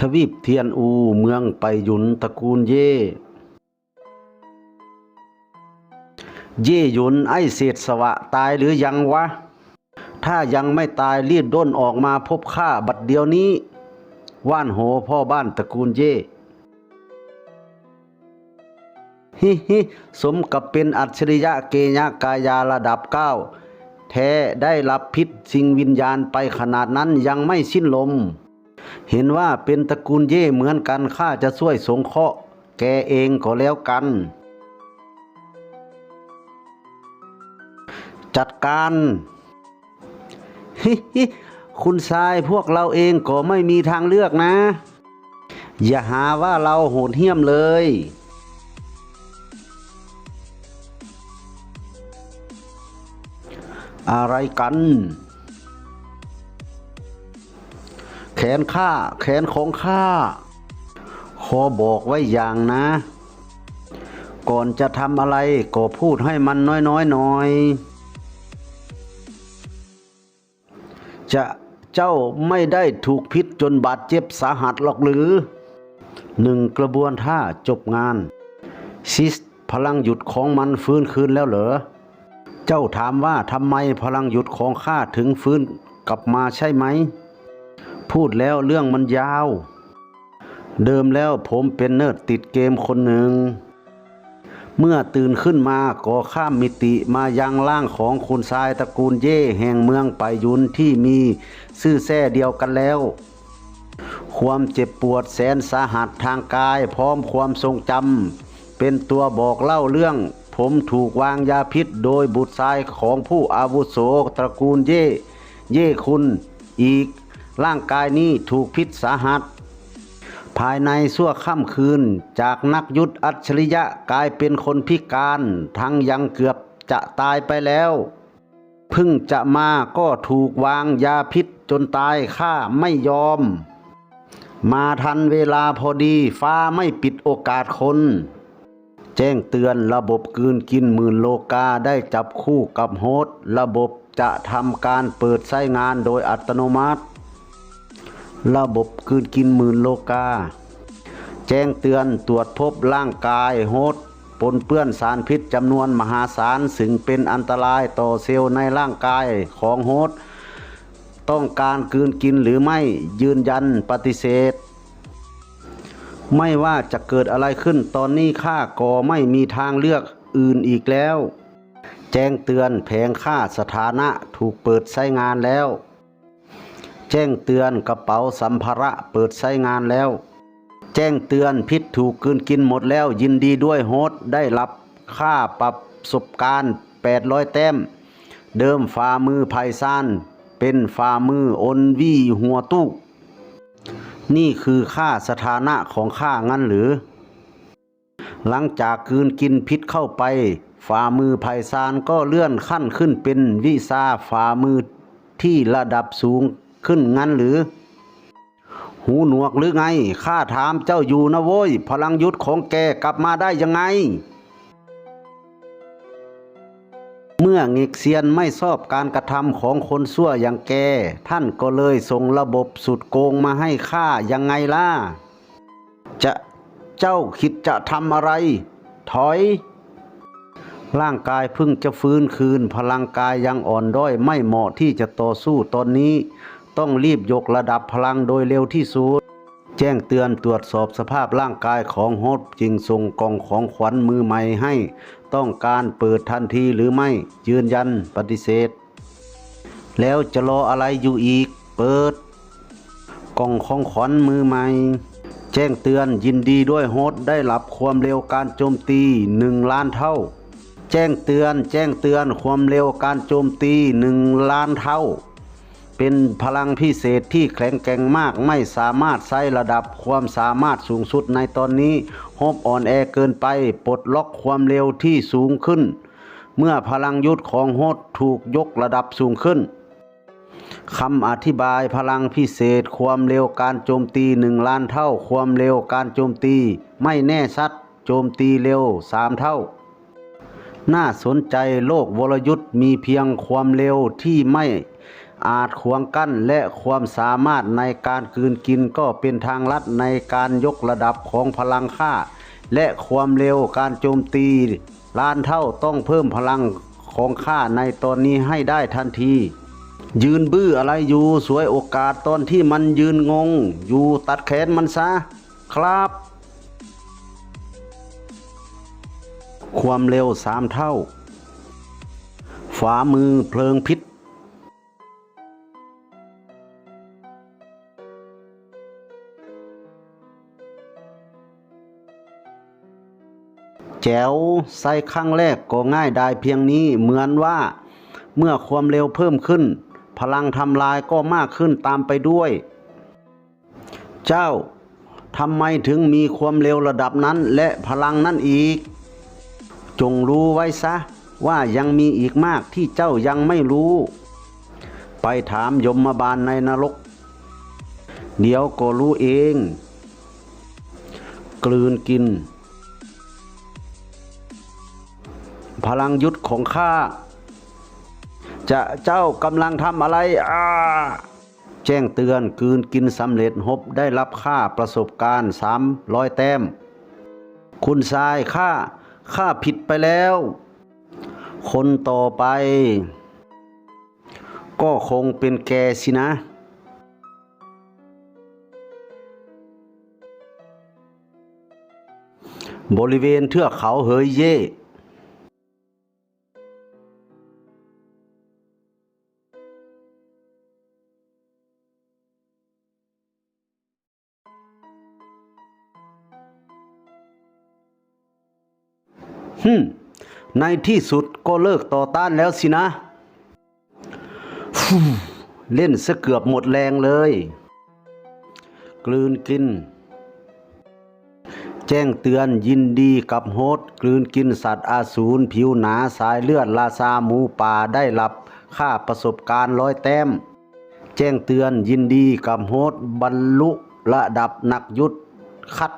ทวีปเทียนอูเมืองไปหยุนตระกูลเย่เย่หยุนไอเศษสวะตายหรือยังวะ ถ้ายังไม่ตายรีบด้นออกมาพบข้าบัดเดียวนี้ ว่านโหพ่อบ้านตระกูลเย่ฮิฮิสมกับเป็นอัจฉริยะเกญากายาระดับเก้าแท้ได้รับพิษสิงวิญญาณไปขนาดนั้นยังไม่สิ้นลม เห็นว่าเป็นตระกูลเย่เหมือนกันข้าจะช่วยสงเคราะห์แกเองก็แล้วกัน จัดการฮิฮิคุณชายพวกเราเองก็ไม่มีทางเลือกนะ อย่าหาว่าเราโหดเหี้ยมเลย อะไรกัน แขนข้าแขนของข้าขอบอกไว้อย่างนะ ก่อนจะทำอะไรก็พูดให้มันน้อยๆหน่อย จะเจ้าไม่ได้ถูกพิษจนบาดเจ็บสาหัสหรอกหรือหนึ่งกระบวนท่าจบงาน ซิสพลังหยุดของมันฟื้นคืนแล้วเหรอ เจ้าถามว่าทำไมพลังหยุดของข้าถึงฟื้นกลับมาใช่ไหม พูดแล้วเรื่องมันยาว เดิมแล้วผมเป็นเนิร์ดติดเกมคนหนึ่ง เมื่อตื่นขึ้นมาก็ข้ามมิติมายังร่างของคุณชายตระกูลเย่แห่งเมืองไปยุนที่มีซื่อแท้เดียวกันแล้ว ความเจ็บปวดแสนสาหัสทางกายพร้อมความทรงจำเป็นตัวบอกเล่าเรื่อง ผมถูกวางยาพิษโดยบุตรชายของผู้อาวุโสตระกูลเย่เย่คุณอีก ร่างกายนี้ถูกพิษสาหัส ภายในชั่วค่ำคืน จากนักยุทธอัจฉริยะกลายเป็นคนพิการ ทั้งยังเกือบจะตายไปแล้ว พึ่งจะมาก็ถูกวางยาพิษจนตายข้าไม่ยอม มาทันเวลาพอดีฟ้าไม่ปิดโอกาสคนแจ้งเตือนระบบกืนกินหมื่นโลกาได้จับคู่กับโฮสต์ระบบจะทำการเปิดใช้งานโดยอัตโนมัติ ระบบกลืนกินหมื่นโลกา แจ้งเตือนตรวจพบร่างกายโฮสปนเปื้อนสารพิษจำนวนมหาศาลซึ่งเป็นอันตรายต่อเซลล์ในร่างกายของโฮสต้องการกลืนกินหรือไม่ยืนยันปฏิเสธ ไม่ว่าจะเกิดอะไรขึ้นตอนนี้ข้าก็ไม่มีทางเลือกอื่นอีกแล้ว แจ้งเตือนแผงค่าสถานะถูกเปิดใช้งานแล้ว แจ้งเตือนกระเป๋าสัมภาระเปิดใช้งานแล้ว แจ้งเตือนพิษถูกกืนกินหมดแล้ว ยินดีด้วยโฮสได้รับค่าปรับประสบการณ์ 800 แต้ม เดิมฝ่ามือไพซานเป็นฝ่ามืออนวีหัวตู้ นี่คือค่าสถานะของข้างั้นหรือ หลังจากคืนกินพิษเข้าไป ฝ่ามือไพศาลก็เลื่อนขั้นขึ้นเป็นวิซาฝ่ามือที่ระดับสูง ขึ้นงั้นหรือ หูหนวกหรือไง ข้าถามเจ้าอยู่นะโว้ย พลังยุทธของแกกลับมาได้ยังไง เมื่อเงกเซียนไม่ชอบการกระทำของคนชั่วอย่างแก ท่านก็เลยส่งระบบสุดโกงมาให้ข้ายังไงล่ะ จะเจ้าคิดจะทำอะไร ถอยร่างกายเพิ่งจะฟื้นคืน พลังกายยังอ่อนด้อยไม่เหมาะที่จะต่อสู้ตอนนี้ ต้องรีบยกระดับพลังโดยเร็วที่สุด แจ้งเตือนตรวจสอบสภาพร่างกายของโฮสจึงส่งกล่องของขวัญมือใหม่ให้ ต้องการเปิดทันทีหรือไม่ยืนยันปฏิเสธ แล้วจะรออะไรอยู่อีก เปิด กล่องของขวัญมือใหม่แจ้งเตือนยินดีด้วยโฮสได้รับความเร็วการโจมตีหนึ่งล้านเท่าแจ้งเตือนแจ้งเตือนความเร็วการโจมตีหนึ่งล้านเท่า เป็นพลังพิเศษที่แข็งแกร่งมากไม่สามารถใช้ระดับความสามารถสูงสุดในตอนนี้โฮปอ่อนแอเกินไปปลดล็อกความเร็วที่สูงขึ้น เมื่อพลังยุทธของโฮสต์ถูกยกระดับสูงขึ้นคำอธิบายพลังพิเศษความเร็วการโจมตีหนึ่งล้านเท่า ความเร็วการโจมตี ไม่แน่ชัด โจมตีเร็วสามเท่า น่าสนใจโลกวรยุทธ์มีเพียงความเร็วที่ไม่ อาจขวางกั้นและความสามารถในการกืนกินก็เป็นทางลัดในการยกระดับของพลังค่า และความเร็วการโจมตีล้านเท่าต้องเพิ่มพลังของข้าในตอนนี้ให้ได้ทันที ยืนบื้ออะไรอยู่สวยโอกาสตอนที่มันยืนงง อยู่ตัดแขนมันซะ ครับ ความเร็วสามเท่า ฝ่ามือเพลิงพิษ แจ๋วใส่ครั้งแรกก็ง่ายได้เพียงนี้เหมือนว่าเมื่อความเร็วเพิ่มขึ้น พลังทำลายก็มากขึ้นตามไปด้วย เจ้าทำไมถึงมีความเร็วระดับนั้นและพลังนั้นอีก จงรู้ไว้ซะว่ายังมีอีกมากที่เจ้ายังไม่รู้ ไปถามยมบาลในนรก เดี๋ยวก็รู้เอง กลืนกิน พลังยุทธของข้าจะเจ้ากำลังทำอะไรอ่าแจ้งเตือนกืนกินสำเร็จหบได้รับค่าประสบการณ์สามร้อยแต้ม คุณทรายข้าข้าผิดไปแล้ว คนต่อไป ก็คงเป็นแกสินะบริเวณเทือกเขาเฮยเย่ ฮึในที่สุดก็เลิกต่อต้านแล้วสินะ เล่นซะเกือบหมดแรงเลย กลืนกิน แจ้งเตือนยินดีกับโฮสกลืนกินสัตว์อาสูรผิวหนาสายเลือดลาซาหมูป่าได้รับค่าประสบการณ์ร้อยแต้ม แจ้งเตือนยินดีกับโฮสบรรลุระดับนักยุทธคัด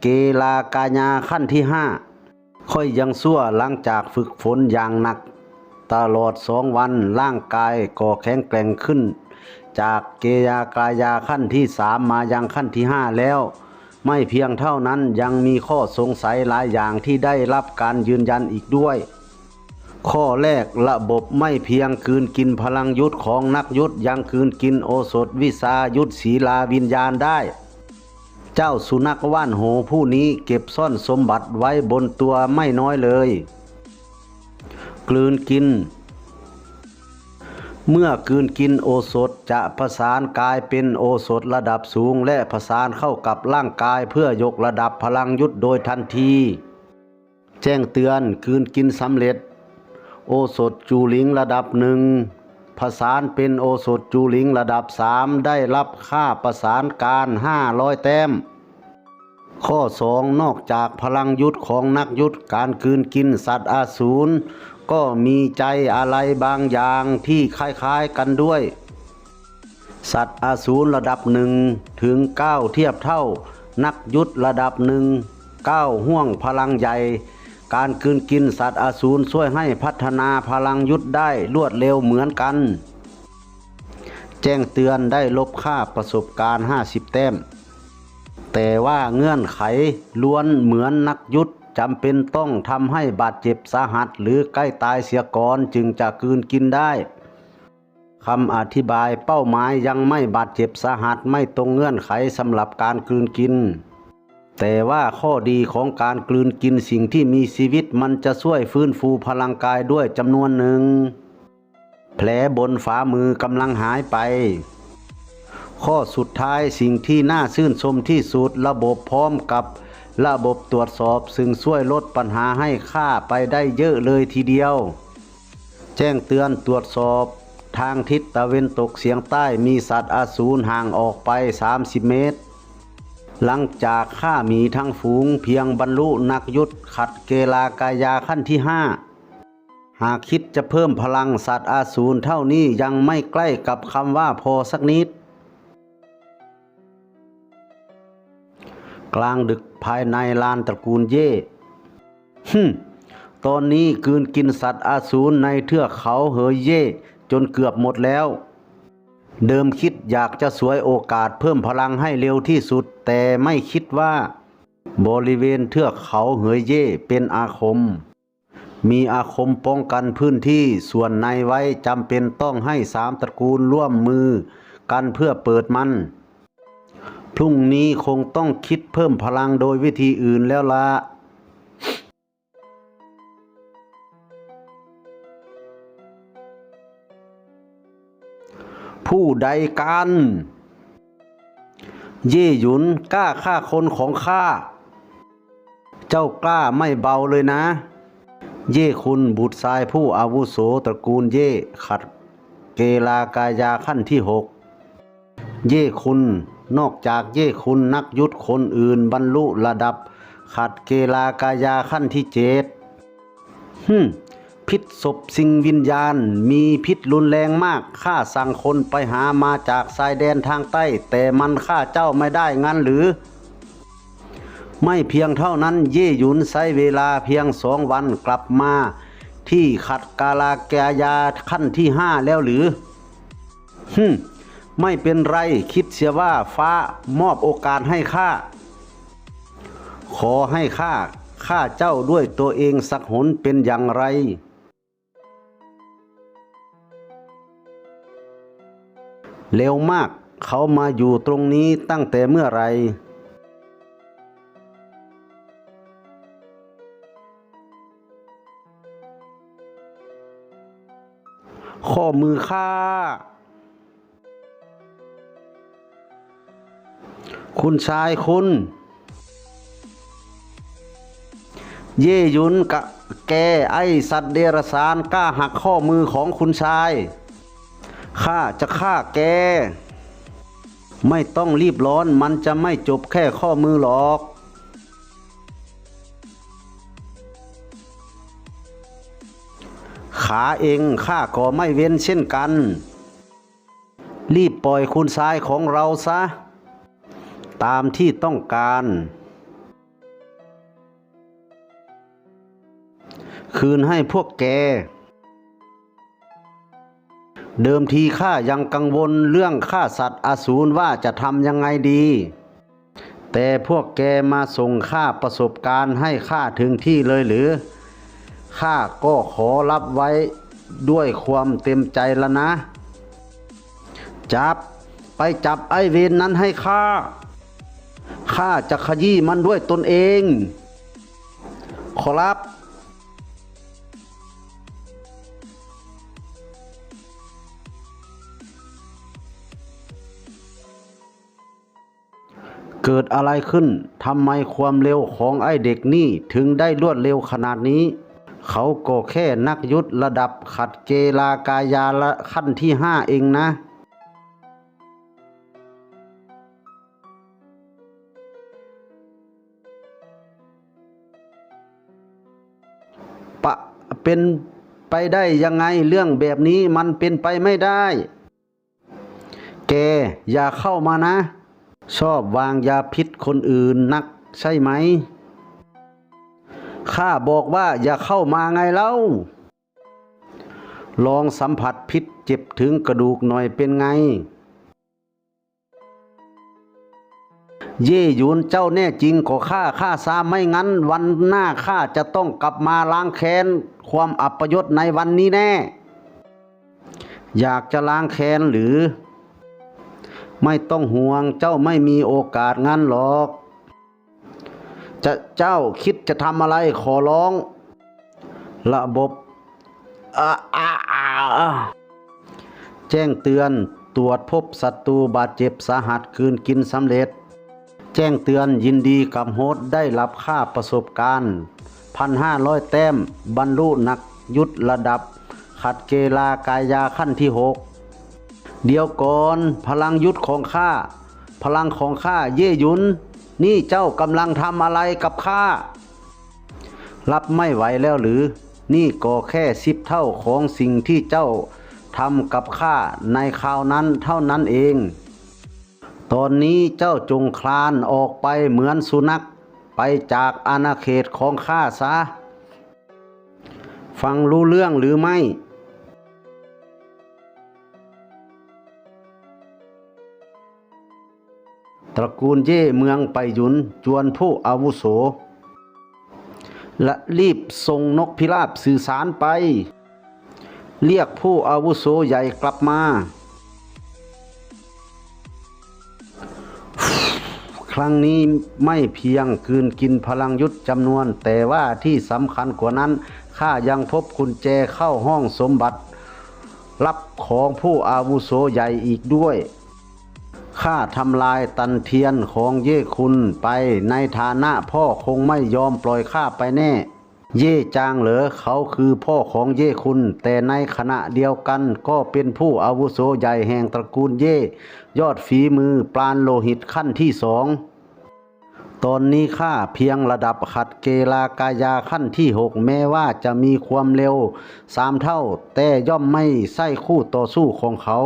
เกลากาญาขั้นที่ห้า ค่อยยังสั่วหลังจากฝึกฝนอย่างหนัก ตลอดสองวันร่างกายก็แข็งแกร่งขึ้น จากเกยากายาขั้นที่สามมายังขั้นที่ห้าแล้ว ไม่เพียงเท่านั้นยังมีข้อสงสัยหลายอย่างที่ได้รับการยืนยันอีกด้วย ข้อแรกระบบไม่เพียงคืนกินพลังยุทธของนักยุทธยังคืนกินโอสถวิสายุทธศีลาวิญญาณได้ เจ้าสุนัขว่านโหผู้นี้เก็บซ่อนสมบัติไว้บนตัวไม่น้อยเลย กลืนกิน เมื่อกลืนกินโอสถจะประสานกายเป็นโอสถระดับสูง และประสานเข้ากับร่างกายเพื่อยกระดับพลังยุทธโดยทันที แจ้งเตือนกลืนกินสำเร็จ โอสถจูหลิงระดับหนึ่ง ประสานเป็นโอสถจูหลิงระดับสามได้รับค่าประสานการห้าร้อยแต้ม ข้อสองนอกจากพลังยุทธของนักยุทธการคืนกินสัตว์อาสูรก็มีใจอะไรบางอย่างที่คล้ายๆกันด้วย สัตว์อาสูรระดับหนึ่งถึงเก้าเทียบเท่า นักยุทธระดับหนึ่งเก้าห่วงพลังใหญ่ การคืนกินสัตว์อสูรช่วยให้พัฒนาพลังยุทธได้รวดเร็วเหมือนกัน แจ้งเตือนได้ลบค่าประสบการณ์ 50 แต้ม แต่ว่าเงื่อนไขล้วนเหมือนนักยุทธจำเป็นต้องทำให้บาดเจ็บสาหัสหรือใกล้ตายเสียก่อนจึงจะกืนกินได้คำอธิบายเป้าหมายยังไม่บาดเจ็บสาหัสไม่ตรงเงื่อนไขสำหรับการกืนกิน แต่ว่าข้อดีของการกลืนกินสิ่งที่มีชีวิตมันจะช่วยฟื้นฟูพลังกายด้วยจำนวนหนึ่ง แผลบนฝ่ามือกำลังหายไป ข้อสุดท้ายสิ่งที่น่าชื่นชมที่สุดระบบพร้อมกับระบบตรวจสอบซึ่งช่วยลดปัญหาให้ค่าไปได้เยอะเลยทีเดียว แจ้งเตือนตรวจสอบทางทิศตะเวนตกเฉียงใต้มีสัตว์อาสูรห่างออกไป 30 เมตร หลังจากฆ่ามีทั้งฝูงเพียงบรรลุนักยุทธขัดเกลากายาขั้นที่ห้าหากคิดจะเพิ่มพลังสัตว์อาสูรเท่านี้ยังไม่ใกล้กับคำว่าพอสักนิด กลางดึกภายในลานตระกูลเย่ฮึตอนนี้กืนกินสัตว์อาสูรในเทือกเขาเหยเย่จนเกือบหมดแล้ว เดิมคิดอยากจะสวยโอกาสเพิ่มพลังให้เร็วที่สุด แต่ไม่คิดว่า บริเวณเทือกเขาเหยเย่เป็นอาคม มีอาคมป้องกันพื้นที่ส่วนในไว้จำเป็นต้องให้สามตระกูลร่วมมือกันเพื่อเปิดมัน พรุ่งนี้คงต้องคิดเพิ่มพลังโดยวิธีอื่นแล้วละ ผู้ใดกัน เย่หยุนกล้าฆ่าคนของข้า เจ้ากล้าไม่เบาเลยนะ เย่คุณบุตรชายผู้อาวุโสตระกูลเย่ขัดเกลากายาขั้นที่หกเย่คุณนอกจากเย่คุณนักยุทธคนอื่นบรรลุระดับ ขัดเกลากายาขั้นที่เจ็ดฮึม พิษศพสิ่งวิญญาณ มีพิษรุนแรงมากข้าสั่งคนไปหามาจากชายแดนทางใต้ แต่มันฆ่าเจ้าไม่ได้งั้นหรือ ไม่เพียงเท่านั้นเย่หยุนใช้เวลาเพียงสองวันกลับมา ที่ขัดกาลาแกยาขั้นที่ห้าแล้วหรือฮึไม่เป็นไรคิดเสียว่าฟ้ามอบโอกาสให้ข้าขอให้ข้าข้าเจ้าด้วยตัวเองสักหนเป็นอย่างไร เร็วมาก เขามาอยู่ตรงนี้ตั้งแต่เมื่อไรข้อมือข้าคุณชายคุณ เย่ยุนกะแกไอสัตว์เดรัจฉานกล้าหักข้อมือของคุณชาย ข้าจะฆ่าแก ไม่ต้องรีบร้อนมันจะไม่จบแค่ข้อมือหรอก ขาเองข้าก็ไม่เว้นเช่นกัน รีบปล่อยคุณชายของเราซะ ตามที่ต้องการ คืนให้พวกแก เดิมทีข้ายังกังวลเรื่องฆ่าสัตว์อสูรว่าจะทำยังไงดี แต่พวกแกมาส่งข้าประสบการณ์ให้ข้าถึงที่เลยหรือข้าก็ขอรับไว้ด้วยความเต็มใจแล้วนะ จับไปจับไอเวนนั้นให้ข้าข้าจะขยี้มันด้วยตนเอง ขอรับ เกิดอะไรขึ้น ทำไมความเร็วของไอ้เด็กนี่ถึงได้รวดเร็วขนาดนี้ เขาก็แค่นักยุทธระดับขัดเกลากายาละขั้นที่ห้าเองนะ ปะเป็นไปได้ยังไงเรื่องแบบนี้มันเป็นไปไม่ได้ แกอย่าเข้ามานะ ชอบวางยาพิษคนอื่นนักใช่ไหม ข้าบอกว่าอย่าเข้ามาไงเล่า ลองสัมผัสพิษเจ็บถึงกระดูกหน่อยเป็นไง เย่หยุนเจ้าแน่จริงก็ข้าข้าซาไม่งั้น วันหน้าข้าจะต้องกลับมาล้างแค้น ความอัปยศในวันนี้แน่ อยากจะล้างแค้นหรือ ไม่ต้องห่วงเจ้าไม่มีโอกาสงั้นหรอก จะเจ้าคิดจะทำอะไรขอร้อง ระบบอาอ่าอาแจ้งเตือนตรวจพบศัตรูบาดเจ็บสาหัสคืนกินสำเร็จ แจ้งเตือนยินดีกับโฮสได้รับค่าประสบการณ์พันห้าร้อยแต้ม บรรลุนักยุทธระดับ ขัดเกลากายาขั้นที่หก เดี๋ยวก่อนพลังยุทธของข้า พลังของข้าเย่ยุน นี่เจ้ากำลังทำอะไรกับข้า รับไม่ไหวแล้วหรือ นี่ก็แค่สิบเท่าของสิ่งที่เจ้าทำกับข้าในคราวนั้นเท่านั้นเอง ตอนนี้เจ้าจงคลานออกไปเหมือนสุนัขไปจากอาณาเขตของข้าซะ ฟังรู้เรื่องหรือไม่ ตระกูลเย่เมืองไปหยุนจวนผู้อาวุโส และรีบส่งนกพิราบสื่อสารไป เรียกผู้อาวุโสใหญ่กลับมาครั้งนี้ไม่เพียงคืนกินพลังยุทธจำนวน แต่ว่าที่สำคัญกว่านั้นข้ายังพบกุญแจเข้าห้องสมบัติ รับของผู้อาวุโสใหญ่อีกด้วย ข้าทำลายตันเทียนของเย่คุณไปในฐานะพ่อคงไม่ยอมปล่อยข้าไปแน่ เย่จางเหรอเขาคือพ่อของเย่คุณ แต่ในขณะเดียวกันก็เป็นผู้อาวุโสใหญ่แห่งตระกูลเย่ยอดฝีมือปราณโลหิตขั้นที่สองตอนนี้ข้าเพียงระดับขัดเกลากายาขั้นที่หกแม้ว่าจะมีความเร็วสามเท่า แต่ย่อมไม่ใช่คู่ต่อสู้ของเขา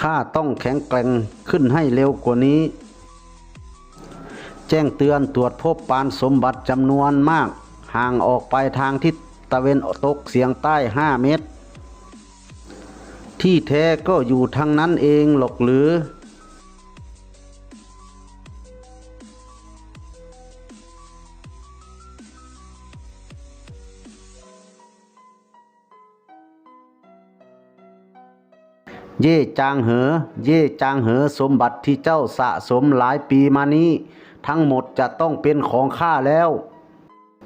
ข้าต้องแข็งแกร่งขึ้นให้เร็วกว่านี้ แจ้งเตือนตรวจพบปานสมบัติจำนวนมาก ห่างออกไปทางทิศตะเวนตกเสียงใต้ห้าเมตร ที่แท้ก็อยู่ทางนั้นเองหรอกหรือ เย่จางเหอ เย่จางเหอสมบัติที่เจ้าสะสมหลายปีมานี้ ทั้งหมดจะต้องเป็นของข้าแล้ว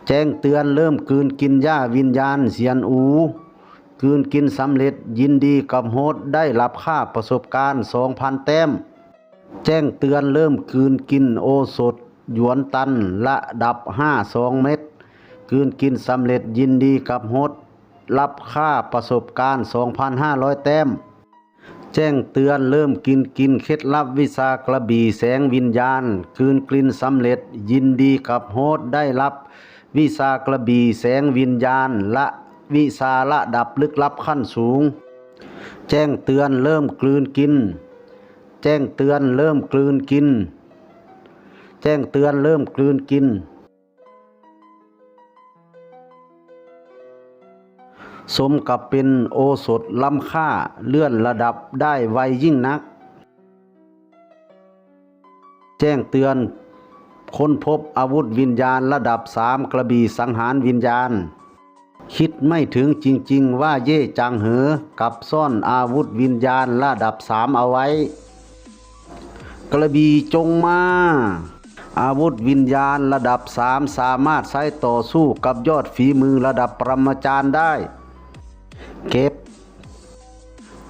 แจ้งเตือนเริ่มกืนกินหญ้าวิญญาณเสียนอูกืนกินสำเร็จยินดีกับโฮสได้รับค่าประสบการณ์สองพันแต้ม แจ้งเตือนเริ่มกืนกินโอสถ หยวนตันระดับห้าสองเม็ดกืนกินสำเร็จยินดีกับโฮสรับค่าประสบการณ์ 2,500 แต้ม แจ้งเตือนเริ่มกินกินเคล็ดลับวิชากระบี่แสงวิญญาณ คืนกลิ่นสำเร็จยินดีกับโฮสได้รับ วิชากระบี่แสงวิญญาณ และวิชาระดับลึกลับขั้นสูง แจ้งเตือนเริ่มกลืนกิน แจ้งเตือนเริ่มกลืนกิน แจ้งเตือนเริ่มกลืนกิน สมกับเป็นโอสถล้ำค่าเลื่อนระดับได้ไวยิ่งนัก แจ้งเตือนค้นพบอาวุธวิญญาณระดับสามกระบี่สังหารวิญญาณ คิดไม่ถึงจริงๆว่าเย่จางเหอกับซ่อนอาวุธวิญญาณระดับสามเอาไว้ กระบี่จงมา อาวุธวิญญาณระดับสามสามารถใช้ต่อสู้กับยอดฝีมือระดับปรมาจารย์ได้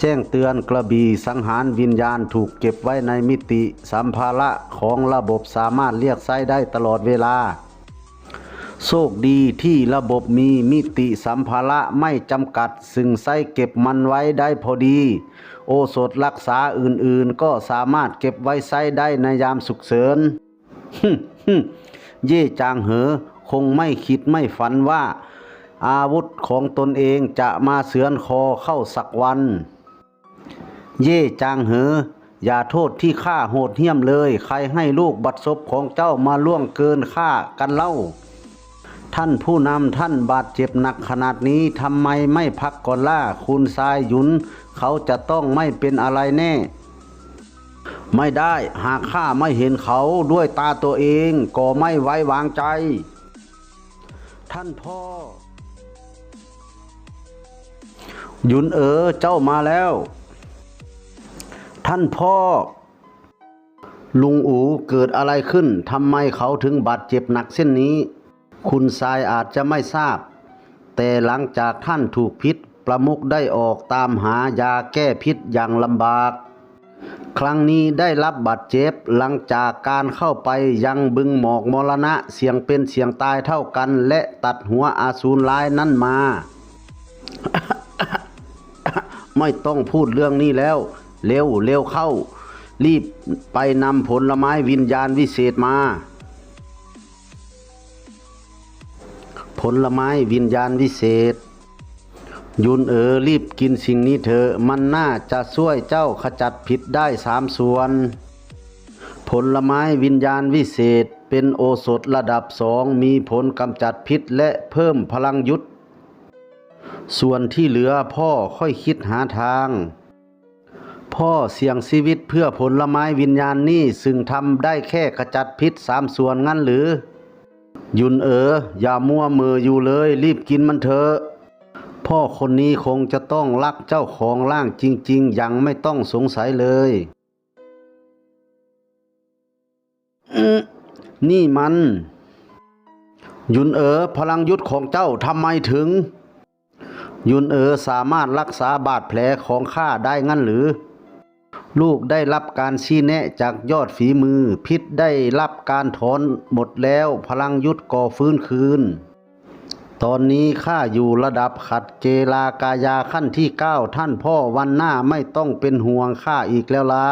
แจ้งเตือนกระบี่สังหารวิญญาณถูกเก็บไว้ในมิติสัมภาระของระบบสามารถเรียกใช้ได้ตลอดเวลา โชคดีที่ระบบมีมิติสัมภาระไม่จำกัด ซึ่งใช้เก็บมันไว้ได้พอดี โอสถรักษาอื่นๆ ก็สามารถเก็บไว้ใช้ได้ในยามฉุกเฉินฮึ่มฮึ่มเย่จางเหอคงไม่คิดไม่ฝันว่า อาวุธของตนเองจะมาเสือนคอเข้าสักวัน เย่จางเหอ อย่าโทษที่ข้าโหดเหี้ยมเลย ใครให้ลูกบัดซบของเจ้ามาล่วงเกินข้ากันเล่า ท่านผู้นำท่านบาดเจ็บหนักขนาดนี้ทำไมไม่พักก่อนล่าคุณทรายหยุน เขาจะต้องไม่เป็นอะไรแน่ ไม่ได้หากข้าไม่เห็นเขาด้วยตาตัวเองก็ไม่ไว้วางใจ ท่านพ่อหยุนเอ๋อเจ้ามาแล้ว ท่านพ่อ ลุงอูเกิดอะไรขึ้นทำไมเขาถึงบาดเจ็บหนักเส้นนี้ คุณทรายอาจจะไม่ทราบ แต่หลังจากท่านถูกพิษประมุกได้ออกตามหายาแก้พิษอย่างลำบาก ครั้งนี้ได้รับบาดเจ็บหลังจากการเข้าไปยังบึงหมอกมรณะเสียงเป็นเสียงตายเท่ากัน และตัดหัวอาสูรร้ายนั้นมา ไม่ต้องพูดเรื่องนี้แล้ว เร็วเร็วเข้า รีบไปนำผลไม้วิญญาณวิเศษมา ผลไม้วิญญาณวิเศษ ยุนเอ๋อรีบกินสิ่งนี้เถอะมันน่าจะช่วยเจ้าขจัดผิดได้สามส่วน ผลไม้วิญญาณวิเศษเป็นโอสถระดับสองมีผลกำจัดพิษและเพิ่มพลังยุทธส่วนที่เหลือพ่อค่อยคิดหาทาง พ่อเสี่ยงชีวิตเพื่อผลไม้วิญญาณนี่ซึ่งทำได้แค่ขจัดพิษสามส่วนงั้นหรือ ยุนเอ๋ออย่ามัวมืออยู่เลย รีบกินมันเถอะพ่อคนนี้คงจะต้องรักเจ้าของร่างจริง ๆ อย่างไม่ต้องสงสัยเลย นี่มัน ยุนเอ๋อพลังยุทธของเจ้าทำไมถึง ยุนเอ๋อสามารถรักษาบาดแผลของข้าได้งั้นหรือ ลูกได้รับการชี้แนะจากยอดฝีมือ พิษได้รับการถอนหมดแล้วพลังยุทธก่อฟื้นคืน ตอนนี้ข้าอยู่ระดับขัดเจลากายาขั้นที่เก้าท่านพ่อวันหน้าไม่ต้องเป็นห่วงข้าอีกแล้วละ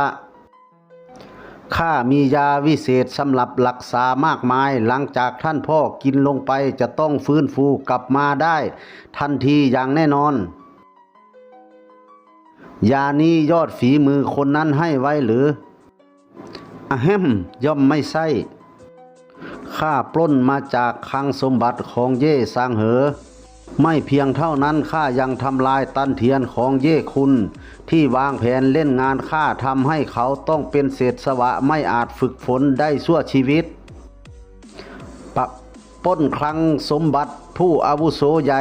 ข้ามียาวิเศษสำหรับรักษามากมาย หลังจากท่านพ่อกินลงไปจะต้องฟื้นฟูกลับมาได้ ทันทีอย่างแน่นอน ยานี้ยอดฝีมือคนนั้นให้ไว้หรืออะแฮมย่อมไม่ใช่ข้าปล้นมาจากคลังสมบัติของเย่ซางเหอ ไม่เพียงเท่านั้นข้ายังทำลายตันเทียนของเย่คุณ ที่วางแผนเล่นงานข้าทำให้เขาต้องเป็นเศษสวะไม่อาจฝึกฝนได้ชั่วชีวิตปะปล้นคลังสมบัติผู้อาวุโสใหญ่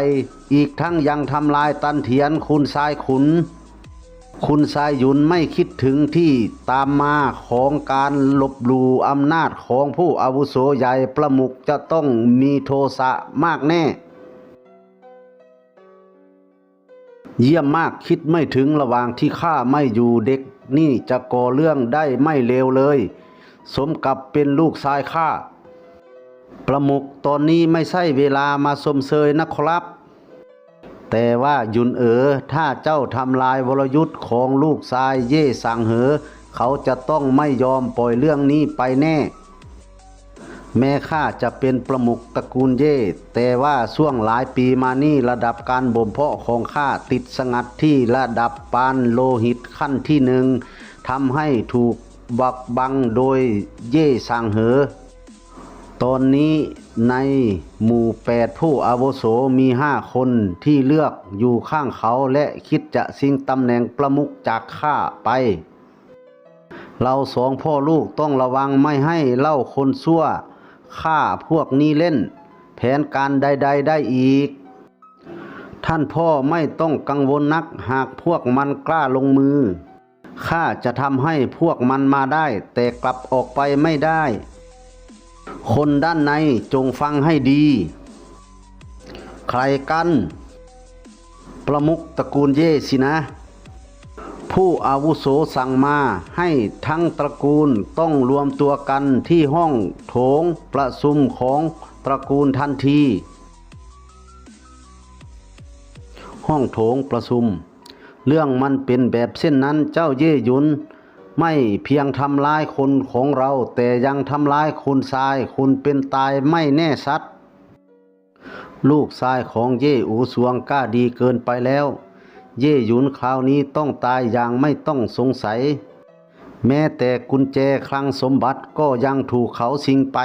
อีกทั้งยังทำลายตันเทียนคุณชายขุน คุณชายยุนไม่คิดถึงที่ตามมาของการลบหลูอำนาจของผู้อาวุโสใหญ่ประมุขจะต้องมีโทสะมากแน่ เยี่ยมมากคิดไม่ถึงระหว่างที่ข้าไม่อยู่เด็กนี่จะก่อเรื่องได้ไม่เลวเลย สมกับเป็นลูกชายข้าประมุขตอนนี้ไม่ใช่เวลามาสมเสยนะครับ แต่ว่ายุนเอ๋อถ้าเจ้าทำลายวรยุทธ์ของลูกชายเย่สังเหอ เขาจะต้องไม่ยอมปล่อยเรื่องนี้ไปแน่ แม้ข้าจะเป็นประมุขตระกูลเย่แต่ว่าช่วงหลายปีมานี่ระดับการบ่มเพาะของข้าติดสงัดที่ระดับปานโลหิตขั้นที่หนึ่งทำให้ถูกบักบังโดยเย่สังเหอ ตอนนี้ในหมู่แปดผู้อาวุโสมีห้าคนที่เลือกอยู่ข้างเขาและคิดจะชิงตำแหน่งประมุขจากข้าไป เราสองพ่อลูกต้องระวังไม่ให้เล่าคนชั่วฆ่าพวกนี้เล่น แผนการใด ๆ ได้อีก ท่านพ่อไม่ต้องกังวลนักหากพวกมันกล้าลงมือข้าจะทำให้พวกมันมาได้ แต่กลับออกไปไม่ได้ คนด้านในจงฟังให้ดี ใครกัน ประมุขตระกูลเย่สินะ ผู้อาวุโสสั่งมาให้ทั้งตระกูลต้องรวมตัวกันที่ห้องโถงประชุมของตระกูลทันที ห้องโถงประชุม เรื่องมันเป็นแบบเช่นนั้นเจ้าเย่ยุน ไม่เพียงทำลายคนของเรา แต่ยังทำลายคุณชายคุณเป็นตายไม่แน่ชัด ลูกชายของเย่อูสวงกล้าดีเกินไปแล้ว เย่หยุนคราวนี้ต้องตายอย่างไม่ต้องสงสัย แม้แต่กุญแจคลังสมบัติก็ยังถูกเขาชิงไป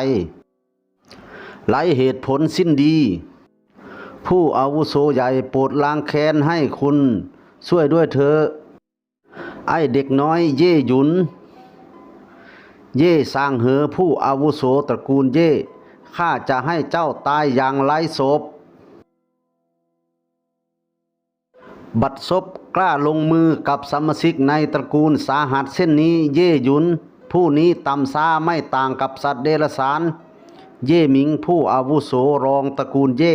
หลายเหตุผลสิ้นดี ผู้อาวุโสใหญ่โปรดล้างแค้นให้คุณ ช่วยด้วยเถอะ ไอเด็กน้อยเย่หยุน เย่สร้างเหอผู้อาวุโสตระกูลเย่ข้าจะให้เจ้าตายอย่างไร้ศพ บัดซบกล้าลงมือกับสมาชิกในตระกูลสาหัสเช่นนี้ เย่หยุน ผู้นี้ต่ำซาไม่ต่างกับสัตว์เดรัจฉาน เย่หมิงผู้อาวุโสรองตระกูลเย่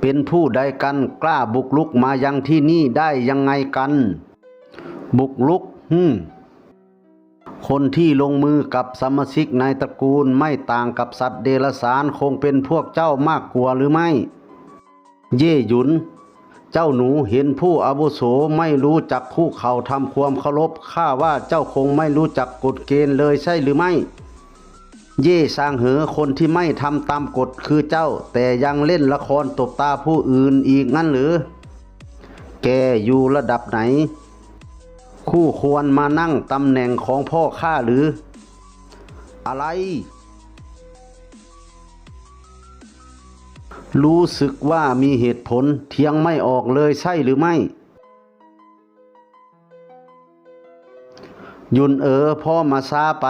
เป็นผู้ใดกันกล้าบุกลุกมายังที่นี่ได้ยังไงกัน บุกลุกฮึมคนที่ลงมือกับสมาชิกในตระกูลไม่ต่างกับสัตว์เดรัจฉานคงเป็นพวกเจ้ามากกว่าหรือไม่ เย่หยุน เจ้าหนูเห็นผู้อาวุโสไม่รู้จักคู่เขาทำความเคารพข้าว่าเจ้าคงไม่รู้จักกฎเกณฑ์เลยใช่หรือไม่ เย่สร้างเหอคนที่ไม่ทำตามกฎคือเจ้า แต่ยังเล่นละครตบตาผู้อื่นอีกงั้นหรือ แกอยู่ระดับไหน คู่ควรมานั่งตำแหน่งของพ่อข้าหรือ อะไร รู้สึกว่ามีเหตุผลเทียงไม่ออกเลยใช่หรือไม่ยุนเออพ่อมาซาไป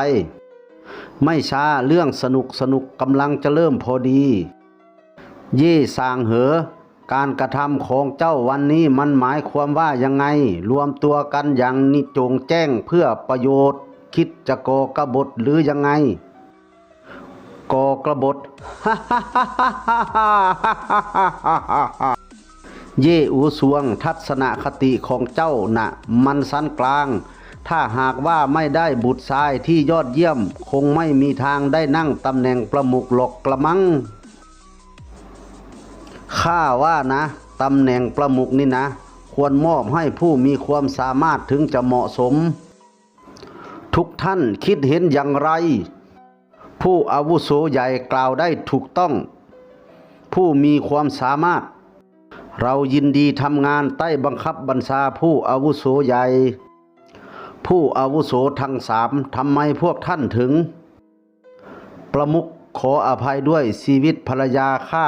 ไม่ช้าเรื่องสนุกสนุกกำลังจะเริ่มพอดี เย่สางเหอ การกระทำของเจ้าวันนี้มันหมายความว่ายังไง รวมตัวกันอย่างนิจงแจ้งเพื่อประโยชน์ คิดจะก่อกระบฏหรือยังไงก่อกระบฏเย่อูสวงทัศนคติของเจ้าน่ะ มันสั้นกลาง ถ้าหากว่าไม่ได้บุตรชายที่ยอดเยี่ยม คงไม่มีทางได้นั่งตำแหน่งประมุขหรอกกระมังข้าว่านะตำแหน่งประมุขนี่นะ ควรมอบให้ผู้มีความสามารถถึงจะเหมาะสม ทุกท่านคิดเห็นอย่างไร ผู้อาวุโสใหญ่กล่าวได้ถูกต้อง ผู้มีความสามารถ เรายินดีทำงานใต้บังคับบัญชาผู้อาวุโสใหญ่ ผู้อาวุโสทั้งสามทำไมพวกท่านถึง ประมุขขออภัยด้วยชีวิตภรรยาข้า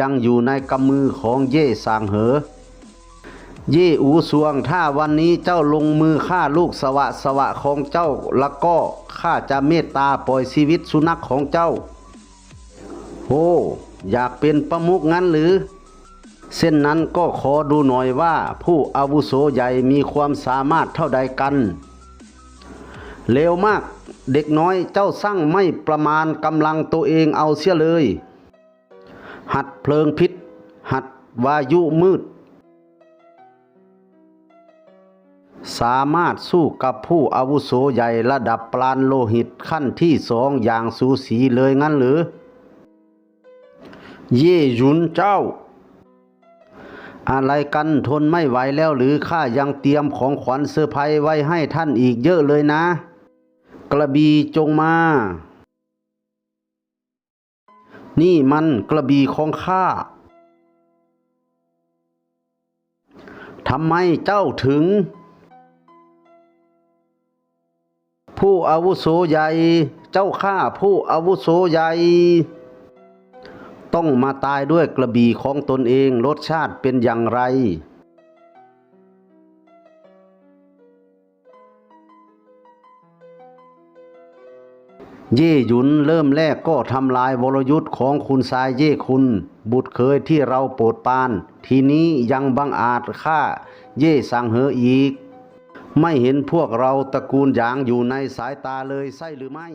ยังอยู่ในกำมือของเย่สางเหอ เย่อูสวงถ้าวันนี้เจ้าลงมือฆ่าลูกสวะสวะของเจ้าแล้วก็ข้าจะเมตตาปล่อยชีวิตสุนัขของเจ้าโหอยากเป็นประมุขงั้นหรือ เส้นนั้นก็ขอดูหน่อยว่าผู้อาวุโสใหญ่มีความสามารถเท่าใดกัน เร็วมาก เด็กน้อยเจ้าสร้างไม่ประมาณกำลังตัวเองเอาเสียเลย หัดเพลิงพิษ หัดวายุมืด สามารถสู้กับผู้อาวุโสใหญ่ระดับปราณโลหิตขั้นที่สองอย่างสูสีเลยงั้นหรือ เย่ยุนเจ้า อะไรกันทนไม่ไหวแล้วหรือข้ายังเตรียมของขวัญเซอร์ไพรส์ไว้ให้ท่านอีกเยอะเลยนะ กระบี่จงมา นี่มันกระบี่ของข้าทำไมเจ้าถึง ผู้อาวุโสใหญ่ เจ้าข้าผู้อาวุโสใหญ่ ต้องมาตายด้วยกระบี่ของตนเองรสชาติเป็นอย่างไร เย่หยุนเริ่มแรกก็ทำลายวรยุทธ์ของคุณสายเย่คุณ บุตรเคยที่เราโปรดปราน ทีนี้ยังบังอาจฆ่า เย่สังเหออีก ไม่เห็นพวกเราตระกูลหยางอยู่ในสายตาเลยใช่หรือไม่